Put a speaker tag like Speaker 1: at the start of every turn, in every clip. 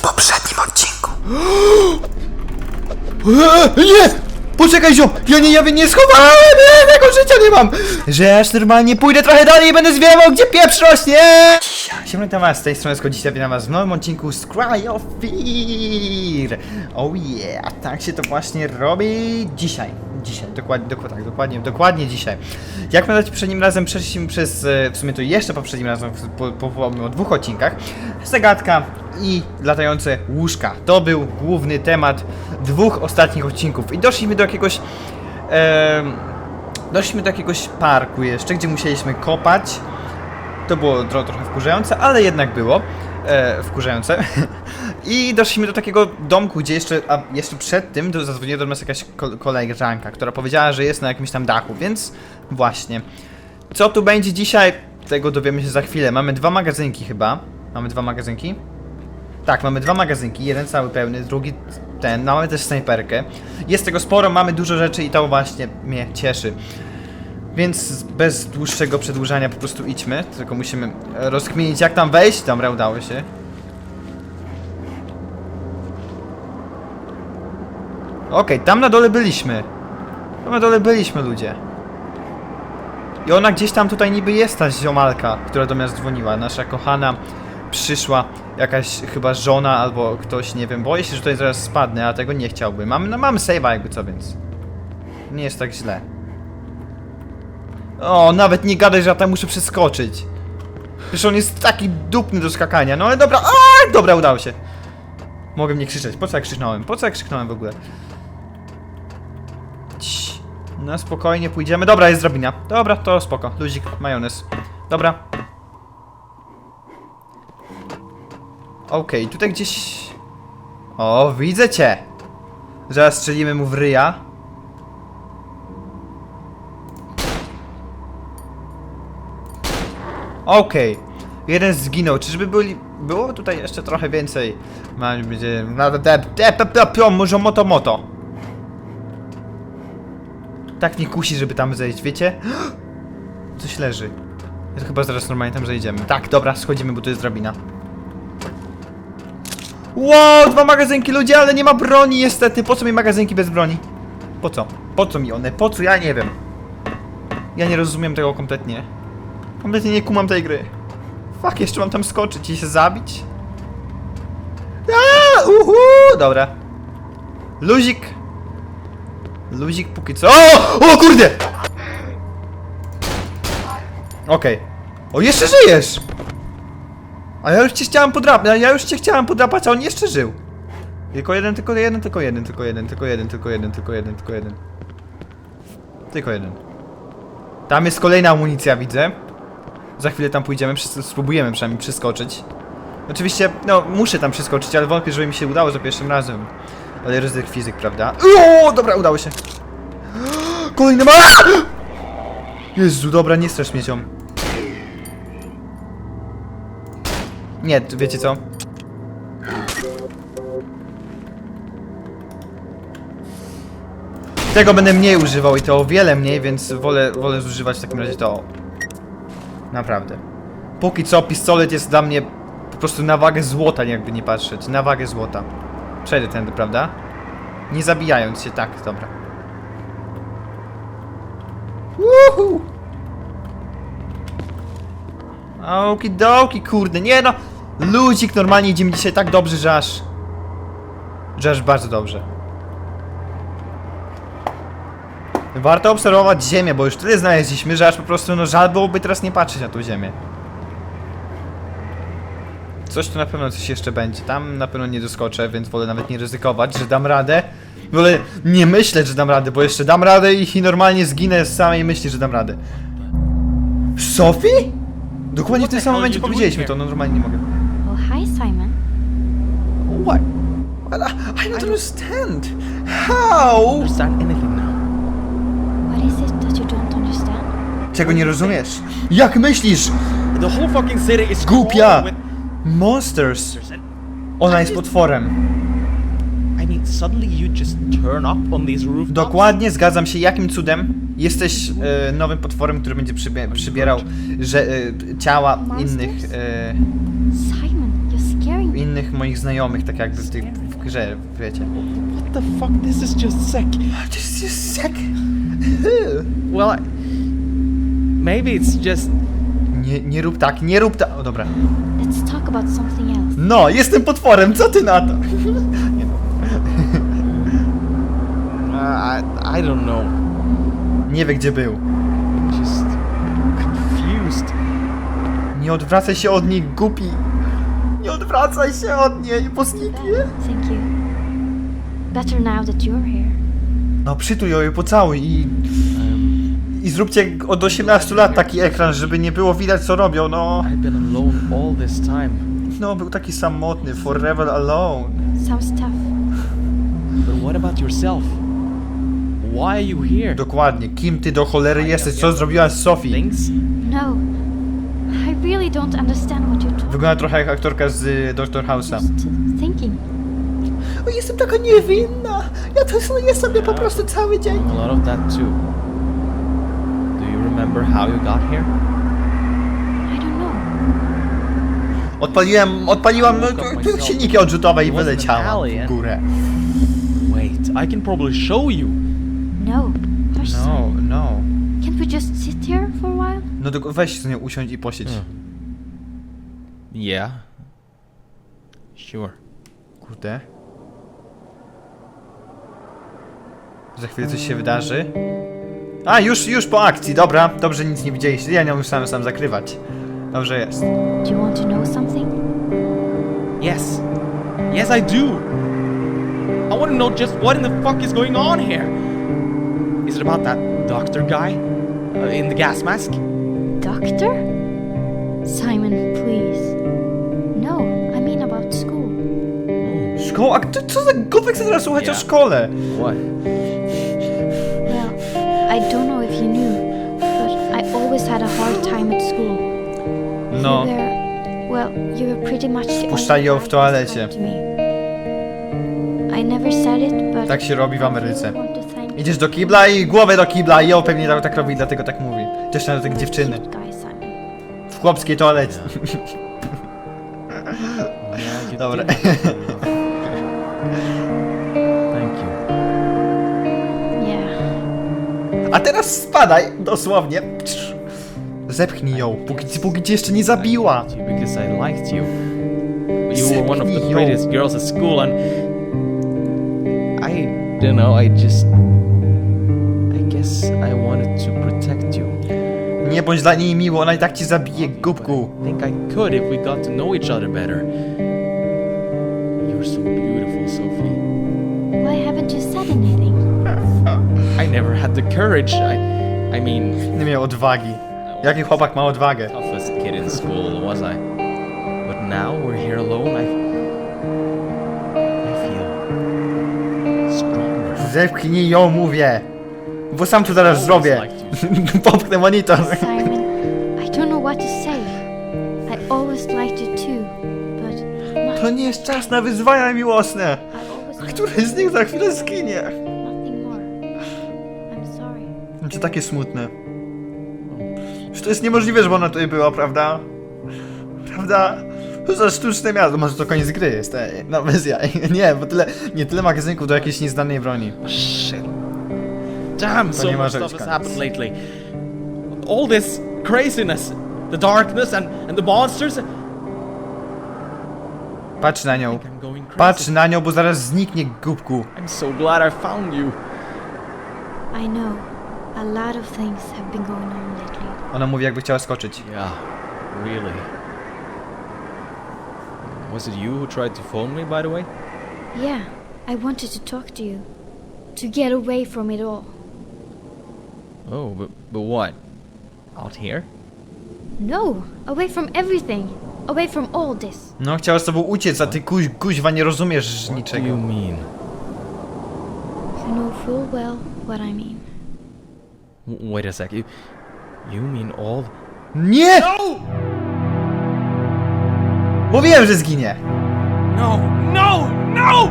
Speaker 1: w poprzednim odcinku.
Speaker 2: Eee, nie! Poczekaj, zio! Ja nie, ja nie schowałem! Nie, tego życia nie mam! Że aż normalnie pójdę trochę dalej i będę zwiał, gdzie pieprz rośnie! Siemno, witam was, z tej strony Sko, dzisiaj witam was w nowym odcinku z Cry of Fear! Oh yeah, tak się to właśnie robi dzisiaj. Dzisiaj, dokładnie, dokładnie, tak, dokładnie, dokładnie dzisiaj. Jak pamiętacie, poprzednim razem przeszliśmy przez, e, w sumie to jeszcze poprzednim razem, po, po, po, po dwóch odcinkach, zagadka i latające łóżka. To był główny temat dwóch ostatnich odcinków i doszliśmy do jakiegoś, em, doszliśmy do jakiegoś parku jeszcze, gdzie musieliśmy kopać. To było tro, trochę wkurzające, ale jednak było e, wkurzające. I doszliśmy do takiego domku, gdzie jeszcze, a jeszcze przed tym do- zadzwoniła do nas jakaś ko- koleżanka, która powiedziała, że jest na jakimś tam dachu, więc właśnie. Co tu będzie dzisiaj? Tego dowiemy się za chwilę. Mamy dwa magazynki chyba. Mamy dwa magazynki? Tak, mamy dwa magazynki, jeden cały pełny, drugi ten, no, mamy też snajperkę. Jest tego sporo, mamy dużo rzeczy i to właśnie mnie cieszy. Więc bez dłuższego przedłużania po prostu idźmy, tylko musimy rozkminić jak tam wejść. Dobra, udało się. Okej, tam na dole byliśmy. Tam na dole byliśmy ludzie. I ona gdzieś tam tutaj niby jest ta ziomalka, która do nas dzwoniła, nasza kochana przyszła jakaś chyba żona albo ktoś, nie wiem, boję się, że tutaj zaraz spadnę, a tego nie chciałbym. Mamy, no mamy save'a jakby co, więc nie jest tak źle. O, nawet nie gadaj, że ja tam muszę przeskoczyć. Przecież on jest taki dupny do skakania, no ale dobra, a, dobra, udało się. Mogę nie krzyczeć, po co ja krzyknąłem? Po co ja krzyknąłem w ogóle? No spokojnie pójdziemy. Dobra, jest drabina. Dobra, to spoko. Luzik, majonez. Dobra. Okej, tutaj gdzieś... O, widzę cię! Zaraz strzelimy mu w ryja. Okej. Jeden zginął. Czyżby byli... Było tutaj jeszcze trochę więcej. Mam będzie... na- de- de- de- pe- pe- pe- Może moto moto. Tak nie kusi, żeby tam zejść, wiecie? Coś leży. Ja to chyba zaraz normalnie tam zejdziemy. Tak, dobra, schodzimy, bo tu jest drabina. Wow, dwa magazynki ludzie, ale nie ma broni niestety. Po co mi magazynki bez broni? Po co? Po co mi one? Po co? Ja nie wiem. Ja nie rozumiem tego kompletnie. Kompletnie nie kumam tej gry. Fuck, jeszcze mam tam skoczyć i się zabić? Aaa, uhu, dobra. Luzik. Luzik póki co. O! O kurde! Okej. O, jeszcze żyjesz! A ja już cię chciałem podrapać, ja już cię chciałem podrapać, a on jeszcze żył. Tylko jeden, tylko jeden, tylko jeden, tylko jeden, tylko jeden, tylko jeden, tylko jeden, tylko jeden. Tylko jeden. Tam jest kolejna amunicja, widzę. Za chwilę tam pójdziemy, spróbujemy przynajmniej przeskoczyć. Oczywiście, no, muszę tam przeskoczyć, ale wątpię, żeby mi się udało za pierwszym razem. Ale ryzyk fizyk, prawda? O, dobra, udało się. Kolejny ma... Jezu, dobra, nie strasz mnie, ziom. Nie, wiecie co? Tego będę mniej używał i to o wiele mniej, więc wolę, wolę zużywać w takim razie to. Naprawdę. Póki co pistolet jest dla mnie po prostu na wagę złota, jakby nie patrzeć. Na wagę złota. Przejdę tędy, prawda? Nie zabijając się, tak, dobra. Woohoo! Okidoki, kurde, nie no! Ludzik, normalnie idzie mi dzisiaj tak dobrze, że aż... Że aż bardzo dobrze. Warto obserwować ziemię, bo już tyle znaleźliśmy, że aż po prostu no żal byłoby teraz nie patrzeć na tą ziemię. Coś tu na pewno coś jeszcze będzie. Tam na pewno nie doskoczę, więc wolę nawet nie ryzykować, że dam radę. Wolę nie myśleć, że dam radę, bo jeszcze dam radę i, i normalnie zginę z samej myśli, że dam radę. Sophie? Dokładnie w tym samym momencie powiedzieliśmy to, no normalnie nie mogę.
Speaker 3: Oh, hi, Simon.
Speaker 2: What? Well, I, I don't understand. How?
Speaker 1: Understand anything now?
Speaker 3: What is it that you don't understand?
Speaker 2: Czego nie rozumiesz? Jak myślisz?
Speaker 1: The whole fucking city is
Speaker 2: Głupia! Monsters! Ona jest potworem.
Speaker 1: I mean suddenly you just turn up on these rooftops?
Speaker 2: Dokładnie, zgadzam się. Jakim cudem jesteś e, nowym potworem, który będzie przybie przybierał że, e, ciała innych, e,
Speaker 3: Simon, you're scaring me.
Speaker 2: innych moich znajomych, tak jakby w tej w grze, wiecie.
Speaker 1: What the fuck? This is just sick.
Speaker 2: Just, just sek.
Speaker 1: Well, I, maybe it's just.
Speaker 2: Nie, nie rób tak, nie rób tak. O dobra.
Speaker 3: Let's talk about something else.
Speaker 2: No, jestem potworem, co ty na to?
Speaker 1: Uh, I I don't know.
Speaker 2: Nie wie gdzie był.
Speaker 1: Just confused.
Speaker 2: Nie odwracaj się od niej, głupi. Nie odwracaj się od niej, poskipie.
Speaker 3: Thank you. Better now that you're here.
Speaker 2: No przytul ją i pocałuj i... I zróbcie od 18 lat taki ekran, żeby nie było widać co robią, no.
Speaker 1: I've been alone all this time.
Speaker 2: No, był taki samotny, forever alone.
Speaker 3: Sounds tough.
Speaker 1: But what about yourself? Why are you here?
Speaker 2: Dokładnie, kim ty do cholery jesteś, co zrobiłaś z Sofii?
Speaker 1: Things?
Speaker 3: No. I really don't understand what you're talking
Speaker 2: Wygląda trochę jak aktorka z y, Dr. House'a.
Speaker 3: Just thinking.
Speaker 2: O, jestem taka niewinna. Ja to sobie sobie po prostu cały dzień.
Speaker 1: A lot of that too. Remember how you got here?
Speaker 3: I don't know.
Speaker 2: Odpaliłem, odpaliłam no, silniki odrzutowe i wyleciałam w górę.
Speaker 1: Wait, I can probably show you.
Speaker 3: No.
Speaker 2: No, no.
Speaker 3: Can't we just sit here for a while?
Speaker 2: No to weź z nią usiądź i posiedź.
Speaker 1: Mm. Yeah. Sure.
Speaker 2: Kurde. Za chwilę coś się wydarzy. A, już, już po akcji, dobra. Dobrze, nic nie widzieliście. Ja nie musiałem sam zakrywać. Dobrze jest.
Speaker 3: Do you want to know something?
Speaker 1: Yes. Yes, I do. I want to know just what in the fuck is going on here. Is it about that doctor guy uh, in the gas mask?
Speaker 3: Doctor? Simon, please. No, I mean about school.
Speaker 2: Szkoła? A kto, co za głupek chce teraz słuchać o szkole?
Speaker 1: What?
Speaker 3: Don't know if you knew, but I always had a hard time at school.
Speaker 2: No.
Speaker 3: You were, well, you were pretty much the
Speaker 2: Wpuszczali ją w toalecie.
Speaker 3: to me. I never said it, but
Speaker 2: Tak się robi w
Speaker 3: I
Speaker 2: Ameryce.
Speaker 3: want to thank
Speaker 2: Idziesz do kibla i głowę do kibla i on pewnie tak, tak robi, dlatego tak mówi. Dziewczyna do tych dziewczyny. W chłopskiej toalecie. Dobra. Teraz spadaj, dosłownie. Zepchnij ją, póki, póki cię jeszcze nie zabiła.
Speaker 1: Because I liked you. You were one of the
Speaker 2: Zepchnij ją.
Speaker 1: prettiest girls at school, and I don't know. I just, I guess I wanted to protect you.
Speaker 2: Nie bądź dla niej miło, ona i tak ci zabije, głupku.
Speaker 1: I think I could if we got to know each other better. Never had the courage. I, I mean,
Speaker 2: Nie miał odwagi. Jaki chłopak ma odwagę?
Speaker 1: toughest kid in school, was I? But now we're here alone. I, I feel stronger.
Speaker 2: Zepchnij ją, mówię. Bo sam to zaraz zrobię. Popchnę monitor.
Speaker 3: Simon, I don't know what to say. I always liked you too, but
Speaker 2: To nie jest czas na wyzwania miłosne.
Speaker 3: I always
Speaker 2: Który z nich za chwilę zginie?
Speaker 3: Nothing more. I'm sorry.
Speaker 2: Czy takie smutne? Że to jest niemożliwe, żeby ona tutaj była, prawda? Prawda? To za sztuczne miasto. Może to koniec gry jest, ej. No bez jaj. Nie, bo tyle, nie tyle magazynków do jakiejś nieznanej broni.
Speaker 1: Shit. Damn, so
Speaker 2: nie
Speaker 1: much
Speaker 2: może
Speaker 1: stuff has happened lately. All this craziness, the darkness, and, and the monsters. I
Speaker 2: Patrz na nią.
Speaker 1: think I'm going crazy.
Speaker 2: Patrz na nią, bo zaraz zniknie, głupku.
Speaker 1: I'm so glad I found you.
Speaker 3: I know. A lot of things have been going on lately.
Speaker 2: Ona mówi, jakby chciała skoczyć.
Speaker 1: Yeah, really. Was it you who tried to phone me, by the way?
Speaker 3: Yeah, I wanted to talk to you. To get away from it all.
Speaker 1: Oh, but, but what? Out here?
Speaker 3: No, away from everything. Away from all this.
Speaker 2: No, chciała z tobą uciec, a ty kuź, kuźwa nie rozumiesz
Speaker 1: What do
Speaker 2: niczego.
Speaker 1: you mean?
Speaker 3: You know full well what I mean.
Speaker 1: W- wait a sec. You, you mean all?
Speaker 2: Nie!
Speaker 1: No!
Speaker 2: Mówiłem, że zginie!
Speaker 1: No! No! No!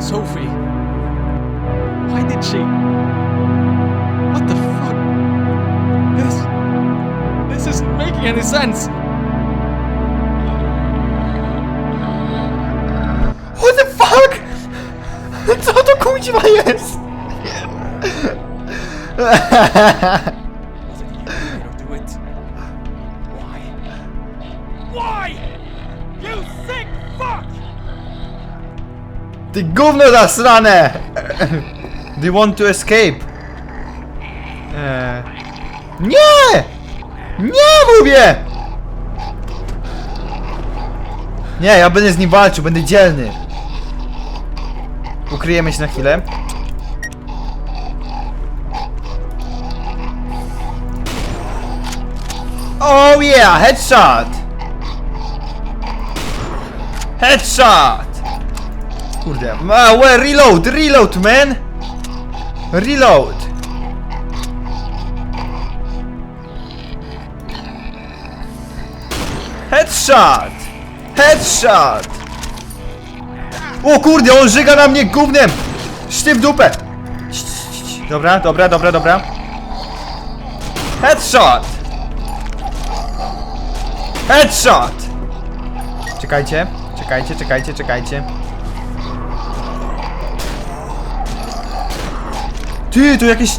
Speaker 1: Sophie. Why did she? What the fuck? This. This isn't making any sense.
Speaker 2: Co to kuźwa jest?
Speaker 1: You do? You!
Speaker 2: Ty gówno zasrane! They want to escape. Eee. Nie! Nie mówię! Nie, ja będę z nim walczył, będę dzielny. Ukryjemy się na chwilę. Oh yeah, headshot! Headshot! Kurde, ma, well, reload, reload, man! Reload! Headshot! Headshot! O kurde, on żyga na mnie gównem! Szty w dupę! Dobra, dobra, dobra, dobra. Headshot! Headshot! Czekajcie, czekajcie, czekajcie, czekajcie. Ty, to jakieś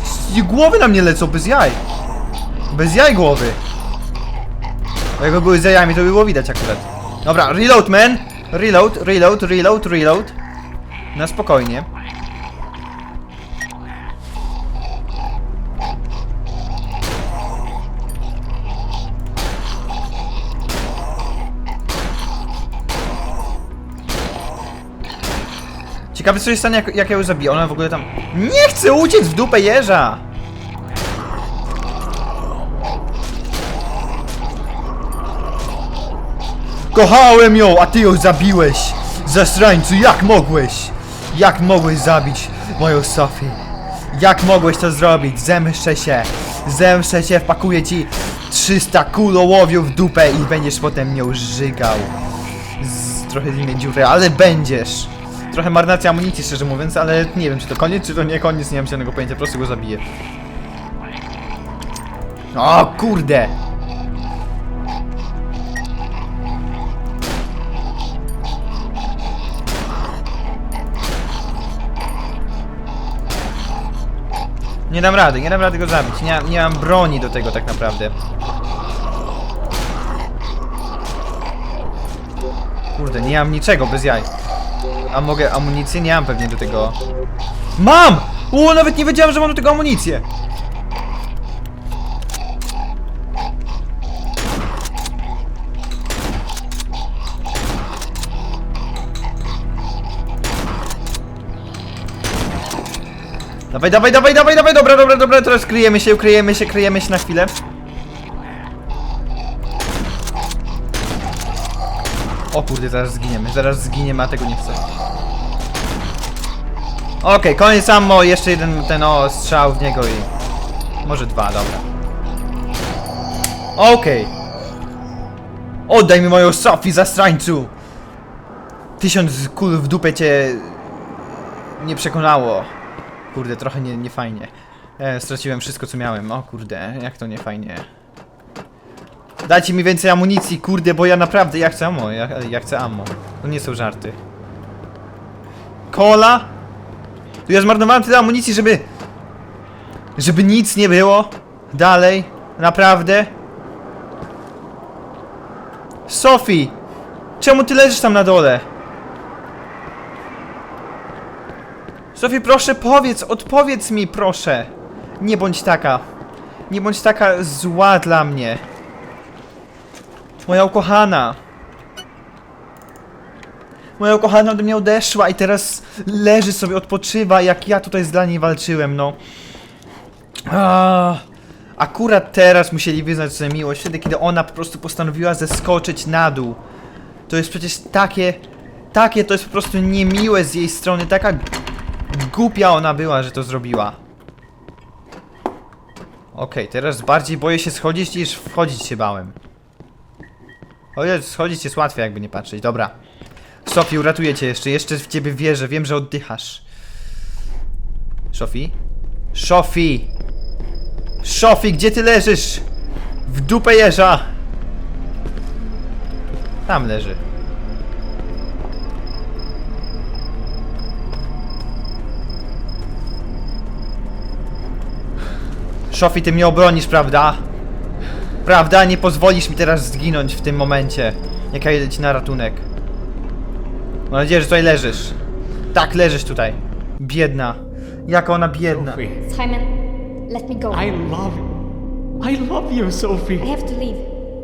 Speaker 2: głowy na mnie lecą, bez jaj. Bez jaj głowy. Jakby były z jajami, to by było widać akurat. Dobra, reload, man! Reload, reload, reload, reload. Na spokojnie. Ciekawe co się stanie jak, jak ja ją zabiję, ona w ogóle tam... Nie chcę uciec w dupę jeża! Kochałem ją, a ty ją zabiłeś! Zasrańcu, jak mogłeś? Jak mogłeś zabić moją Sofię? Jak mogłeś to zrobić? Zemszczę się! Zemszczę się, wpakuję ci 300 kul ołowiu w dupę i będziesz potem nią żygał. Z trochę z dziury, ale będziesz! Trochę marnacja amunicji, szczerze mówiąc, ale nie wiem, czy to koniec, czy to nie koniec, nie mam żadnego pojęcia, po prostu go zabiję. O kurde! Nie dam rady, nie dam rady go zabić. Nie, nie mam broni do tego tak naprawdę. Kurde, nie mam niczego bez jaj. A mogę amunicję? Nie mam pewnie do tego. Mam! O, nawet nie wiedziałem, że mam do tego amunicję. Dawaj, dawaj, dawaj, dawaj, dawaj, dobra, dobra, dobra, teraz kryjemy się, kryjemy się, kryjemy się na chwilę. O kurde, zaraz zginiemy, zaraz zginiemy, a tego nie chcę. Okej, koniec ammo, jeszcze jeden ten o strzał w niego i... Może dwa, dobra. Okej. Oddaj mi moją Sophie, zastrańcu! Tysiąc kul w dupę cię... nie przekonało. Kurde, trochę nie, nie fajnie. E, straciłem wszystko co miałem. O kurde, jak to nie fajnie. Dajcie mi więcej amunicji, kurde, bo ja naprawdę, ja chcę ammo, ja, ja chcę ammo. To nie są żarty. Kola? Tu ja zmarnowałem tyle amunicji, żeby... Żeby nic nie było. Dalej. Naprawdę. Sophie! Czemu ty leżysz tam na dole? Sofie, proszę powiedz, odpowiedz mi, proszę. Nie bądź taka. Nie bądź taka zła dla mnie. Moja ukochana. Moja ukochana ode mnie odeszła i teraz leży sobie, odpoczywa, jak ja tutaj dla niej walczyłem, no. Akurat teraz musieli wyznać sobie miłość, wtedy kiedy ona po prostu postanowiła zeskoczyć na dół. To jest przecież takie... Takie to jest po prostu niemiłe z jej strony, taka Głupia ona była, że to zrobiła. Okej, teraz bardziej boję się schodzić niż wchodzić się bałem. Jezu, schodzić jest łatwiej jakby nie patrzeć, dobra. Sofii, uratuję cię jeszcze, jeszcze w ciebie wierzę, wiem, że oddychasz. Sofii? Sofii! Sofii, gdzie ty leżysz? W dupę jeża! Tam leży. Szofi, ty mnie obronisz, prawda? Prawda? Nie pozwolisz mi teraz zginąć w tym momencie. Jak ja idę ci na ratunek. Mam nadzieję, że tutaj leżysz. Tak, leżysz tutaj. Biedna. Jaka ona biedna.
Speaker 1: Sophie,
Speaker 3: Simon, let me go.
Speaker 1: I love I love you, Sophie.
Speaker 3: I have to leave.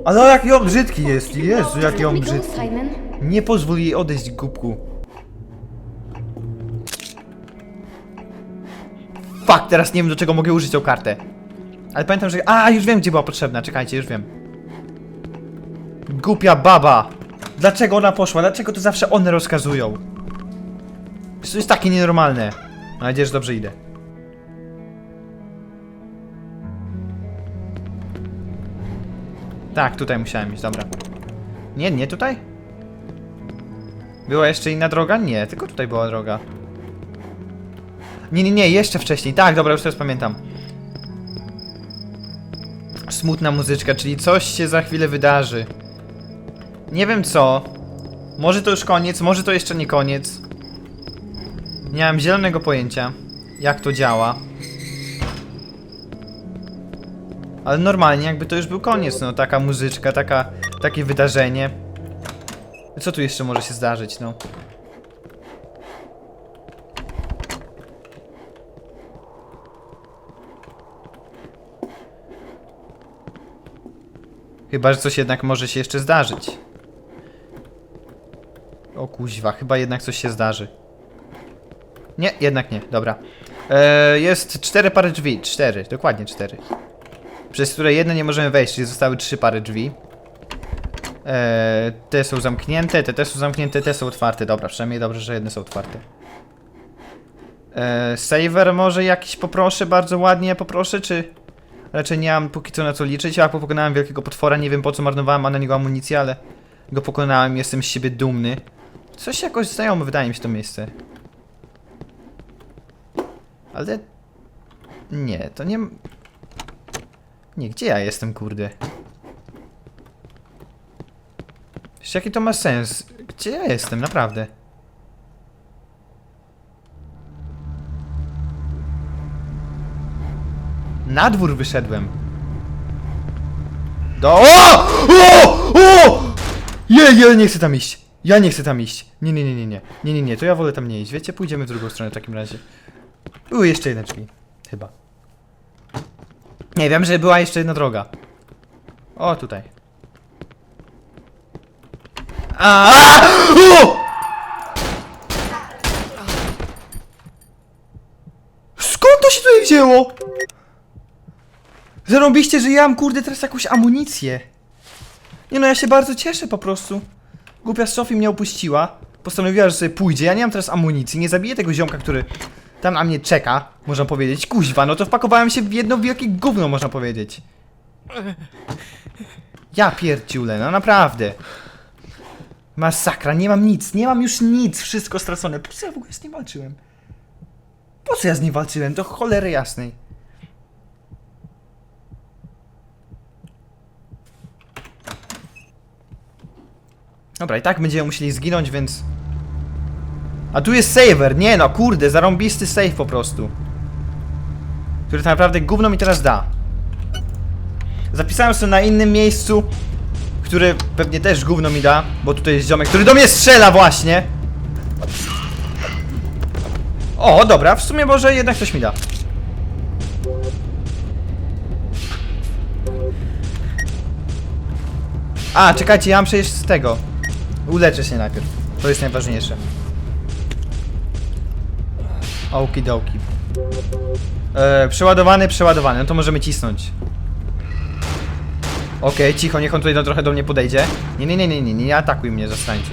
Speaker 2: Ale jaki on brzydki jest. Jezu, jaki
Speaker 3: let
Speaker 2: on
Speaker 3: me go,
Speaker 2: brzydki.
Speaker 3: Simon.
Speaker 2: Nie pozwól jej odejść, głupku. Fuck, teraz nie wiem do czego mogę użyć tą kartę. Ale pamiętam, że... A, już wiem gdzie była potrzebna, czekajcie, już wiem. Głupia baba! Dlaczego ona poszła? Dlaczego to zawsze one rozkazują? To jest takie nienormalne. Mam nadzieję, że dobrze idę. Tak, tutaj musiałem iść, dobra. Nie, nie tutaj? Była jeszcze inna droga? Nie, tylko tutaj była droga. Nie, nie, nie, jeszcze wcześniej. Tak, dobra, już teraz pamiętam. Smutna muzyczka, czyli coś się za chwilę wydarzy. Nie wiem co. Może to już koniec, może to jeszcze nie koniec. Nie mam zielonego pojęcia, jak to działa. Ale normalnie jakby to już był koniec, no taka muzyczka, taka, takie wydarzenie. Co tu jeszcze może się zdarzyć, no? Chyba, że coś jednak może się jeszcze zdarzyć. O kuźwa, chyba jednak coś się zdarzy. Nie, jednak nie, dobra. E, jest cztery pary drzwi, cztery, dokładnie cztery. Przez które jedne nie możemy wejść, czyli zostały trzy pary drzwi. Eee, te są zamknięte, te też są zamknięte, te są otwarte. Dobra, przynajmniej dobrze, że jedne są otwarte. Eee, saver może jakiś poproszę, bardzo ładnie poproszę, czy... Raczej nie mam póki co na co liczyć, a pokonałem wielkiego potwora, nie wiem po co marnowałem na niego amunicję, ale... Go pokonałem, jestem z siebie dumny. Coś jakoś znajome wydaje mi się to miejsce. Ale... Nie, to nie... Nie, gdzie ja jestem, kurde? Jaki to ma sens? Gdzie ja jestem, naprawdę? Na dwór wyszedłem. Do... O! O! O! Je, ja nie chcę tam iść. Ja nie chcę tam iść. Nie, nie, nie, nie, nie. Nie, nie, nie, to ja wolę tam nie iść. Wiecie, pójdziemy w drugą stronę w takim razie. Były jeszcze jedne drzwi. Chyba. Nie, wiem, że była jeszcze jedna droga. O, tutaj. A! O! Skąd to się tutaj wzięło? Zarąbiście, że ja mam kurde teraz jakąś amunicję. Nie no, ja się bardzo cieszę po prostu. Głupia Sophie mnie opuściła. Postanowiła, że sobie pójdzie. Ja nie mam teraz amunicji. Nie zabiję tego ziomka, który tam na mnie czeka. Można powiedzieć. Kuźwa, no to wpakowałem się w jedno wielkie gówno, można powiedzieć. Ja pierdziule, no naprawdę. Masakra, nie mam nic, nie mam już nic, wszystko stracone. Po co ja w ogóle z nim walczyłem? Po co ja z nim walczyłem? Do cholery jasnej. Dobra, i tak będziemy musieli zginąć, więc... A tu jest saver, nie no, kurde, zarąbisty save po prostu. Który tak naprawdę gówno mi teraz da. Zapisałem sobie na innym miejscu, który pewnie też gówno mi da, bo tutaj jest ziomek, który do mnie strzela właśnie. O, dobra, w sumie może jednak coś mi da. A, czekajcie, ja mam przejść z tego. Uleczę się najpierw. To jest najważniejsze. Okidoki. E, przeładowany, przeładowany. No to możemy cisnąć. Okej, cicho, niech on tutaj no, trochę do mnie podejdzie. Nie, nie, nie, nie, nie, nie atakuj mnie, zostańcie.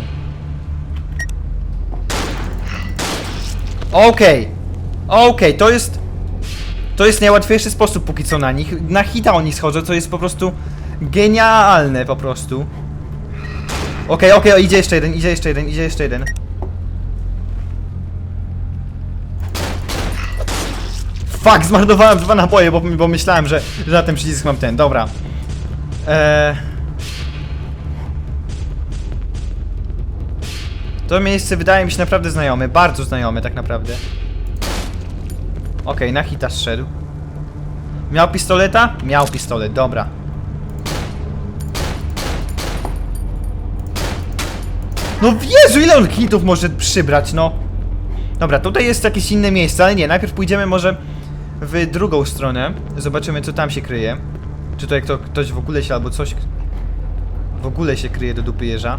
Speaker 2: Okej. Okej, to jest... To jest najłatwiejszy sposób póki co na nich. Na hita oni schodzą, co jest po prostu genialne po prostu. Okej, okej, idzie jeszcze jeden, idzie jeszcze jeden, idzie jeszcze jeden. Fuck, zmarnowałem dwa naboje, bo, bo myślałem, że, że na ten przycisk mam ten. Dobra. Eee... To miejsce wydaje mi się naprawdę znajome, bardzo znajome tak naprawdę. Okej, na hita zszedł. Miał pistoleta? Miał pistolet, dobra. No Jezu, ile on hitów może przybrać, no. Dobra, tutaj jest jakieś inne miejsce, ale nie, najpierw pójdziemy może w drugą stronę. Zobaczymy, co tam się kryje. Czy tutaj kto, ktoś w ogóle się albo coś w ogóle się kryje do dupy jeża.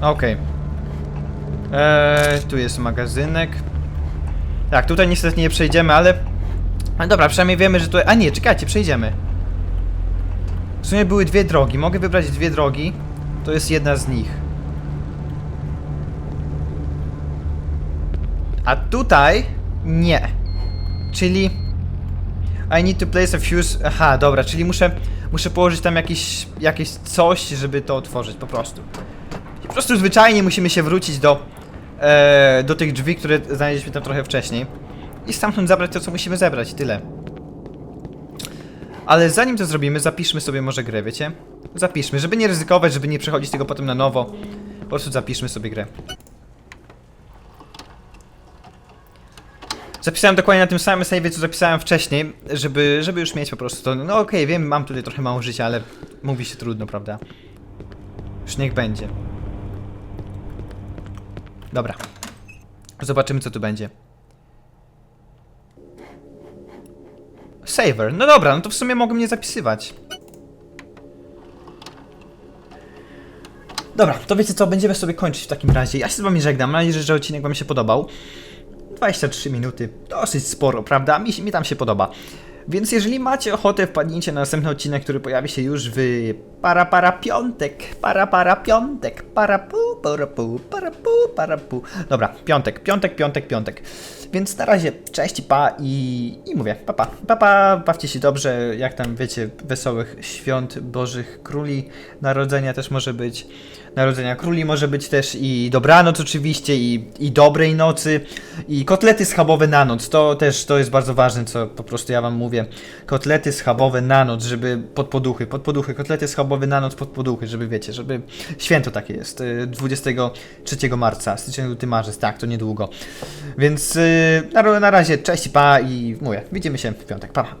Speaker 2: Okej. Eee, tu jest magazynek. Tak, tutaj niestety nie przejdziemy, ale... Ale dobra, przynajmniej wiemy, że tu... A nie, czekajcie, przejdziemy. W sumie były dwie drogi. Mogę wybrać dwie drogi. To jest jedna z nich. A tutaj... Nie. Czyli... I need to place a fuse... Aha, dobra, czyli muszę... Muszę położyć tam jakieś... Jakieś coś, żeby to otworzyć, po prostu. I po prostu zwyczajnie musimy się wrócić do... E, do tych drzwi, które znaleźliśmy tam trochę wcześniej. I stamtąd zabrać to, co musimy zebrać, tyle. Ale zanim to zrobimy, zapiszmy sobie może grę, wiecie? Zapiszmy, żeby nie ryzykować, żeby nie przechodzić tego potem na nowo. Po prostu zapiszmy sobie grę. Zapisałem dokładnie na tym samym save, co zapisałem wcześniej, żeby, żeby już mieć po prostu to. No okej, wiem, mam tutaj trochę mało życia, ale mówi się trudno, prawda? Już niech będzie. Dobra. Zobaczymy, co tu będzie. Saver. No dobra, no to w sumie mogę mnie zapisywać. Dobra, to wiecie co, będziemy sobie kończyć w takim razie. Ja się z wami żegnam, mam nadzieję, że odcinek wam się podobał. 23 minuty, dosyć sporo, prawda? Mi, mi tam się podoba. Więc jeżeli macie ochotę, wpadnijcie na następny odcinek, który pojawi się już w para para piątek, para para piątek, para pu, para pu, para pu, para pu. Dobra, piątek, piątek, piątek, piątek. Więc na razie, cześć pa i, i mówię, papa, papa, bawcie się dobrze, jak tam wiecie, wesołych świąt Bożych Króli, Narodzenia też może być, Narodzenia Króli może być też i dobranoc oczywiście i, i dobrej nocy i kotlety schabowe na noc, to też, to jest bardzo ważne, co po prostu ja wam mówię, kotlety schabowe na noc, żeby pod poduchy, pod poduchy, kotlety schabowe na noc pod poduchy, żeby wiecie, żeby święto takie jest, y, 23 marca, styczeń, luty, marzec, tak, to niedługo, więc y, na, na razie, cześć pa i mówię, widzimy się w piątek, pa, pa.